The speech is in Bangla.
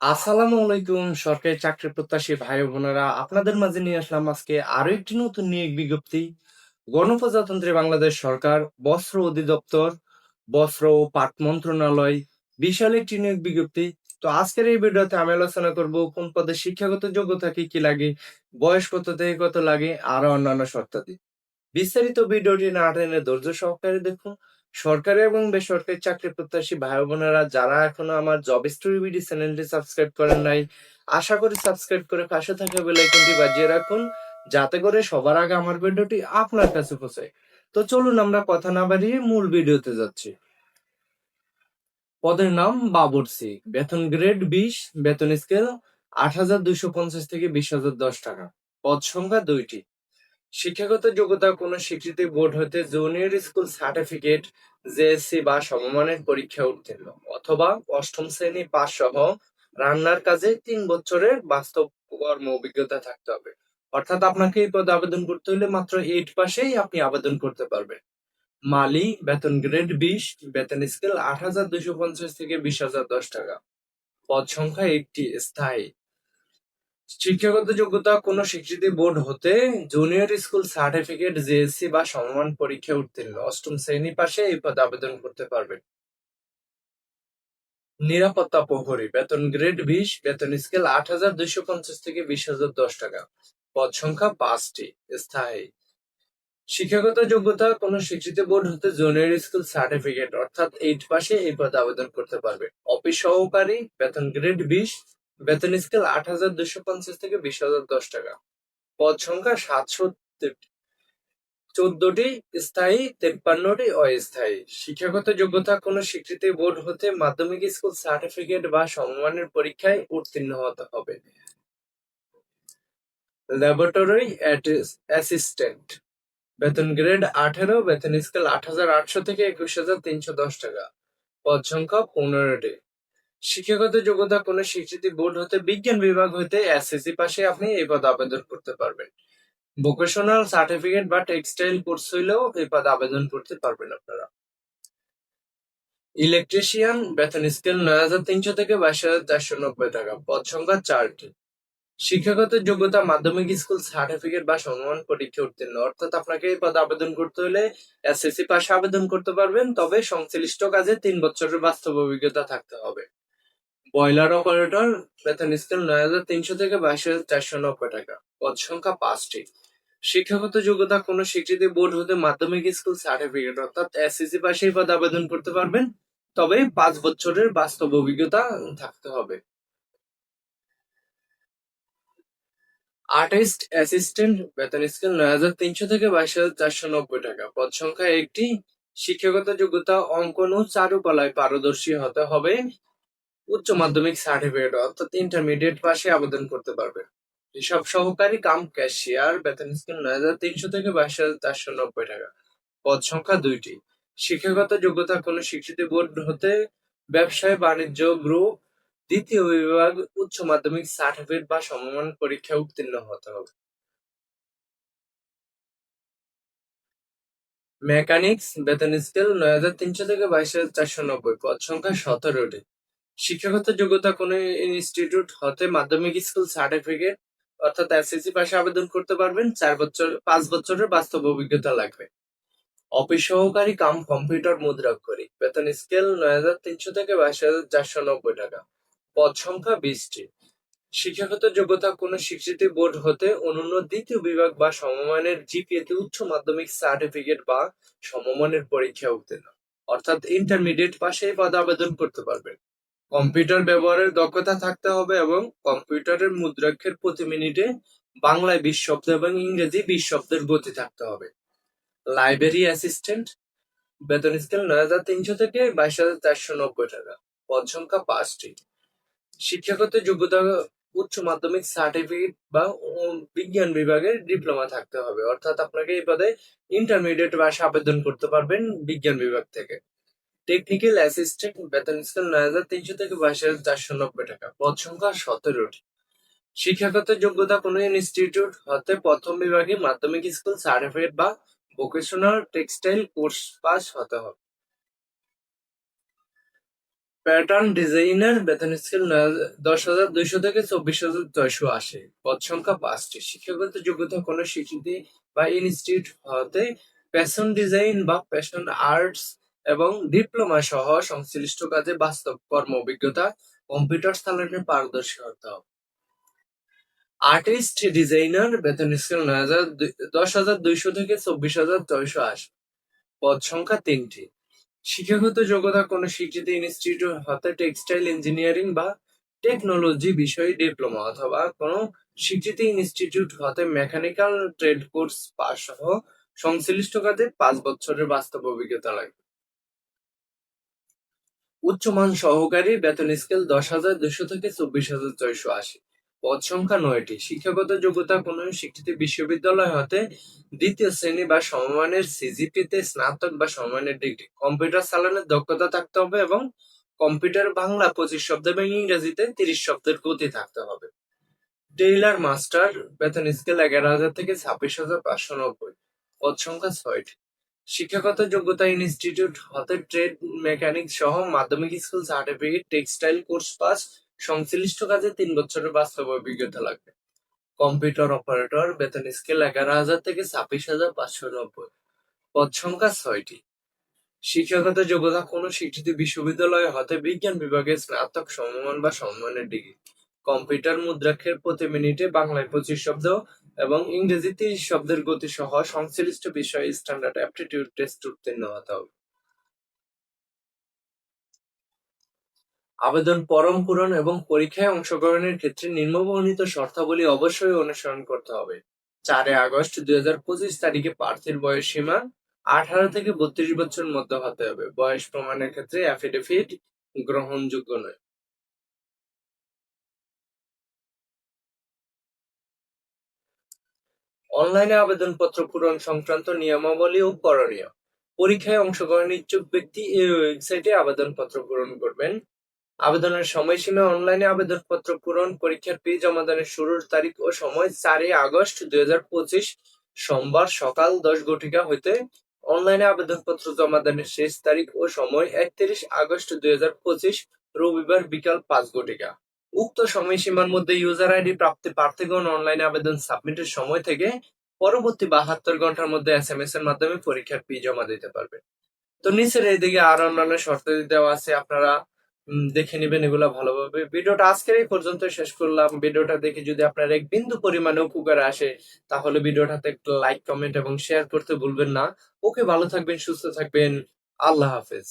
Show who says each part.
Speaker 1: আসসালামু আলাইকুম, সরকারি চাকরি প্রত্যাশী ভাই বোনেরা। আপনাদের মাঝে নিয়ে আসলাম আজকে আরও একটি নতুন নিয়োগ বিজ্ঞপ্তি। গণপ্রজাতন্ত্রী বাংলাদেশ সরকার, বস্ত্র অধিদপ্তর, বস্ত্র ও পাট মন্ত্রণালয়, বিশাল একটি নিয়োগ বিজ্ঞপ্তি। তো আজকের এই ভিডিওতে আমি আলোচনা করব কোন পদে শিক্ষাগত যোগ্যতা কি কি লাগে, বয়স কত থেকে কত লাগে, আরও অন্যান্য শর্তাদি। বিস্তারিত ভিডিওটি না টেনে ধৈর্য সহকারে দেখুন। সরকারি এবং বেসরকারি চাকরি প্রত্যাশী ভাই বোনেরা যারা এখনও আমার জব স্টোরি বিডি চ্যানেলটি সাবস্ক্রাইব করেন নাই, আশা করি সাবস্ক্রাইব করে পাশে থাকা বেল আইকনটি বাজিয়ে রাখুন, যাতে করে সবার আগে আমার ভিডিওটি আপনার কাছে পৌঁছায় তো চলুন আমরা কথা না বাড়িয়ে মূল ভিডিওতে যাচ্ছি। পদের নাম বাবরসি বেতন গ্রেড বিশ, বেতন স্কেল আট হাজার দুইশো পঞ্চাশ থেকে বিশ হাজার দশ টাকা। পদ সংখ্যা দুইটি। শিক্ষাগত যোগ্যতা কোনো স্বীকৃতি বোর্ড হতে জুনিয়র স্কুল সার্টিফিকেট জেএসসি বা সমমানের পরীক্ষা উত্তীর্ণ অথবা অষ্টম শ্রেণি পাস সহ রান্নার কাজে তিন বছরের বাস্তব কর্ম অভিজ্ঞতা থাকতে হবে। অর্থাৎ আপনাকে এই পদে আবেদন করতে হলে মাত্র এইট পাশেই আপনি আবেদন করতে পারবেন। মালি, বেতন গ্রেড বিশ, বেতন স্কেল আট হাজার দুশো পঞ্চাশ থেকে বিশ হাজার দশ টাকা। পদ সংখ্যা একটি, স্থায়ী। শিক্ষাগত যোগ্যতা কোনো স্বীকৃতি বোর্ড হতে জুনিয়র স্কুল সার্টিফিকেট, জেএসসি বা সমমান পরীক্ষা উত্তীর্ণ। অষ্টম শ্রেণি পাশে এই পদে আবেদন করতে পারবেন। নিরাপত্তা প্রহরী, বেতন গ্রেড বিশ, বেতন স্কেল আট হাজার দুইশো পঞ্চাশ থেকে বিশ হাজার দশ টাকা। পদ সংখ্যা পাঁচটি, স্থায়ী। শিক্ষাগত যোগ্যতা কোনো স্বীকৃতি বোর্ড হতে জুনিয়র স্কুল সার্টিফিকেট, অর্থাৎ এইট পাশে এই পদে আবেদন করতে পারবে। অফিস সহকারী, বেতন গ্রেড বিশ বেতন স্কেল আট হাজার দুশো পঞ্চাশ থেকে বিশ হাজার দশ টাকা। পদ সংখ্যা সাতশো চোদ্দটি স্থায়ী, তেপ্পান্নটি অস্থায়ী। শিক্ষাগত যোগ্যতা কোনো স্বীকৃতি বোর্ড হতে মাধ্যমিক স্কুল সার্টিফিকেট বা সম্মানের পরীক্ষায় উত্তীর্ণ হতে হবে। ল্যাবরেটরি অ্যাসিস্ট্যান্ট বেতন গ্রেড আঠেরো, বেতন স্কেল আট হাজার আটশো থেকে একুশ হাজার তিনশো দশ টাকা। পদ সংখ্যা পনেরোটি। শিক্ষাগত যোগ্যতা কোনো স্বীকৃতি বোর্ড হতে, বিজ্ঞান বিভাগ হতে, এসএসসি পাশে আপনি এই পদে আবেদন করতে পারবেন। ভোকেশনাল সার্টিফিকেট বা টেক্সটাইল কোর্স হইলেও এই পদে আবেদন করতে পারবেন আপনারা। ইলেকট্রিশিয়ান, বেতন স্কেল নয় হাজার তিনশো থেকে বাইশ হাজার চারশো নব্বই টাকা, পদ সংখ্যা চারটি। শিক্ষাগত যোগ্যতা, মাধ্যমিক স্কুল সার্টিফিকেট বা সমমান পরীক্ষা উত্তীর্ণ, অর্থাৎ আপনাকে এই পদে আবেদন করতে হলে এসএসসি পাশে আবেদন করতে পারবেন, তবে সংশ্লিষ্ট কাজে তিন বছরের বাস্তব অভিজ্ঞতা থাকতে হবে। বয়লার অপারেটর বেতন স্কেল নয় হাজার তিনশো থেকে বাইশ হাজার চারশো নব্বই টাকা। পদ সংখ্যা পাঁচটি। শিক্ষাগত যোগ্যতা কোনো স্বীকৃতি বোর্ড হতে মাধ্যমিক স্কুল সার্টিফিকেট অর্থাৎ এসএসসি পাশে এই পদে আবেদন করতে পারবেন, তবে পাঁচ বছরের বাস্তব অভিজ্ঞতা থাকতে হবে। আর্টিস্ট অ্যাসিস্ট্যান্ট বেতন স্কেল নয় হাজার তিনশো থেকে বাইশ হাজার চারশো নব্বই টাকা। পদ সংখ্যা একটি। শিক্ষাগত যোগ্যতা অঙ্কন ও চারুকলায় পারদর্শী হতে হবে। উচ্চ মাধ্যমিক সার্টিফিকেট অর্থাৎ ইন্টারমিডিয়েট পাশে আবেদন করতে পারবে। হিসাব সহকারী কাম ক্যাশিয়ার বেতন স্কেল নয় হাজার তিনশো থেকে বাইশ হাজার চারশো নব্বই টাকা। পদ সংখ্যা দুইটি। শিক্ষাগত যোগ্যতা কোনো স্বীকৃতি বোর্ড হতে ব্যবসায় বাণিজ্য গ্রুপ দ্বিতীয় বিভাগ, উচ্চ মাধ্যমিক সার্টিফিকেট বা সমমান পরীক্ষায় উত্তীর্ণ হতে হবে। মেকানিক্স বেতন স্কেল নয় হাজার তিনশো থেকে বাইশ হাজার চারশো নব্বই। পদ সংখ্যা সতেরোটি। শিক্ষাগত যোগ্যতা কোনো ইনস্টিটিউট হতে মাধ্যমিক স্কুল সার্টিফিকেট অর্থাৎ এসএসসি পাশে আবেদন করতে পারবেন, চার বছর, পাঁচ বছরের বাস্তব অভিজ্ঞতা লাগবে। অফিস সহকারী কাম কম্পিউটার মুদ্রাক্ষরিক বেতন স্কেল নয় হাজার তিনশো থেকে বাইশ হাজার চারশো নব্বই টাকা। পদ সংখ্যা বিশটি। শিক্ষাগত যোগ্যতা কোনো স্বীকৃতি বোর্ড হতে অনন্য দ্বিতীয় বিভাগ বা সমমানের জিপিএতে উচ্চ মাধ্যমিক সার্টিফিকেট বা সমমানের পরীক্ষা উত্তীর্ণ। অর্থাৎ ইন্টারমিডিয়েট পাশে পদে আবেদন করতে পারবেন। কম্পিউটার ব্যবহারের দক্ষতা থাকতে হবে এবং কম্পিউটারের মুদ্রাক্ষের প্রতি মিনিটে বাংলায় বিশ শব্দ এবং ইংরেজি বিশ শব্দের গতি থাকতে হবে। লাইব্রেরি অ্যাসিস্ট্যান্ট বেতন স্কেল নয় হাজার তিনশো থেকে বাইশ হাজার চারশো নব্বই টাকা। পদ সংখ্যা পাঁচটি। শিক্ষাগত যোগ্যতা, উচ্চ মাধ্যমিক সার্টিফিকেট বা বিজ্ঞান বিভাগের ডিপ্লোমা থাকতে হবে। অর্থাৎ আপনাকে এই পদে ইন্টারমিডিয়েট পাশে আবেদন করতে পারবেন বিজ্ঞান বিভাগ থেকে। টেকনিক্যাল অ্যাসিস্ট্যান্ট বেতন স্কেল নয় হাজার তিনশো থেকে বাইশ হাজার চারশো নব্বই টাকা। পদ সংখ্যা সতেরোটি। শিক্ষাগত যোগ্যতা কোনো ইনস্টিটিউট হতে প্রথম বিভাগে মাধ্যমিক স্কুল সার্টিফিকেট বা ভোকেশনাল টেক্সটাইল কোর্স পাস হতে হবে। প্যাটার্ন ডিজাইনার বেতন স্কেল দশ হাজার দুইশো থেকে চব্বিশ হাজার ছয়শো আশি। পদ সংখ্যা পাঁচটি। শিক্ষাগত যোগ্যতা কোনো স্বীকৃতি বা ইনস্টিটিউট হতে ফ্যাশন ডিজাইন বা ফ্যাশন আর্টস এবং ডিপ্লোমা সহ সংশ্লিষ্ট কাজে বাস্তব কর্ম অভিজ্ঞতা, কম্পিউটার চালানোর পারদর্শী হতে হবে আর্টিস্ট ডিজাইনার বেতন স্কেল নয় হাজার দশ হাজার দুইশো থেকে চব্বিশ হাজার ছয়শো আশি। পদ সংখ্যা তিনটি। শিক্ষাগত যোগ্যতা কোনো স্বীকৃত ইনস্টিটিউট হতে টেক্সটাইল ইঞ্জিনিয়ারিং বা টেকনোলজি বিষয়ে ডিপ্লোমা অথবা কোনো স্বীকৃত ইনস্টিটিউট হতে মেকানিক্যাল ট্রেড কোর্স পাস সহ সংশ্লিষ্ট কাজে পাঁচ বছরের বাস্তব অভিজ্ঞতা লাগবে। উচ্চমান সহকারী বেতন স্কেল দশ হাজার দুশো থেকে চব্বিশ হাজার ছয়শো আশি। পদ সংখ্যা নয়টি। শিক্ষাগত যোগ্যতা কোনো স্বীকৃত বিশ্ববিদ্যালয় হতে দ্বিতীয় শ্রেণি বা সমমানের সিজিপিতে স্নাতক বা সমমানের ডিগ্রি। কম্পিউটার চালানোর দক্ষতা থাকতে হবে এবং কম্পিউটার বাংলা পঁচিশ শব্দ এবং ইংরেজিতে তিরিশ শব্দের গতি থাকতে হবে। টেইলার মাস্টার, বেতন স্কেল এগারো হাজার থেকে ছাব্বিশ হাজার পাঁচশো নব্বই। পদ সংখ্যা ছয়টি। শিক্ষাগত যোগ্যতা ইনস্টিটিউট হতে ট্রেড মেকানিক সহ মাধ্যমিক school certificate, textile course pass, সংশ্লিষ্ট কাজে তিন বছরের বাস্তব অভিজ্ঞতা লাগবে। কম্পিউটার অপারেটর, বেতন স্কেল এগারো হাজার থেকে ছাব্বিশ হাজার পাঁচশো নব্বই। পদ সংখ্যা ছয়টি। শিক্ষাগত যোগ্যতা কোনো স্বীকৃত বিশ্ববিদ্যালয় হতে বিজ্ঞান বিভাগে স্নাতক সমমান বা সম্মানের ডিগ্রি। কম্পিউটার মুদ্রাক্ষের প্রতি মিনিটে বাংলায় পঁচিশ শব্দ এবং ইংরেজিতে শব্দের গতি সহ সংশ্লিষ্ট বিষয়ে স্ট্যান্ডার্ড অ্যাপটিটিউড টেস্ট উত্তীর্ণ হতে হবে। আবেদন পরম পূরণ এবং পরীক্ষায় অংশগ্রহণের ক্ষেত্রে নিম্নবর্ণিত শর্তাবলী অবশ্যই অনুসরণ করতে হবে। চারে আগস্ট দুই হাজার পঁচিশ তারিখে প্রার্থীর বয়স সীমা আঠারো থেকে বত্রিশ বছর মধ্যে হতে হবে। বয়স প্রমাণের ক্ষেত্রে অ্যাফিডেভিট গ্রহণযোগ্য নয়। অনলাইনে আবেদনপত্র পূরণ সংক্রান্ত নিয়মাবলী ও করণীয় পরীক্ষায় অংশগ্রহণ ইচ্ছুক ব্যক্তি এই ওয়েবসাইটে আবেদনপত্র পূরণ করবেন। আবেদনের সময়সীমা অনলাইনে আবেদনপত্র পূরণ পরীক্ষার ফি জমাদানের শুরুর তারিখ ও সময় চারই আগস্ট দুই হাজার পঁচিশ সোমবার সকাল দশ ঘটিকা হইতে অনলাইনে আবেদনপত্র জমাদানের শেষ তারিখ ও সময় একত্রিশ আগস্ট দুই হাজার পঁচিশ রবিবার বিকাল পাঁচ ঘটিকা। উক্ত সময়সীমার মধ্যে ইউজার আইডি প্রাপ্তি প্রার্থীগণ অনলাইনে আবেদন সাবমিটের সময় থেকে পরবর্তী বাহাত্তর ঘণ্টার মধ্যে এস এম এস এর মাধ্যমে পরীক্ষার ফি জমা দিতে পারবে। তো নিচের এইদিকে আর অন্যান্য শর্ত দেওয়া আছে, আপনারা দেখে নেবেন এগুলা ভালোভাবে। ভিডিওটা আজকের এই পর্যন্ত শেষ করলাম। ভিডিওটা দেখে যদি আপনার এক বিন্দু পরিমাণে উপকার আসে, তাহলে ভিডিওটাতে একটা লাইক কমেন্ট এবং শেয়ার করতে ভুলবেন না। ওকে, ভালো থাকবেন, সুস্থ থাকবেন। আল্লাহ হাফেজ।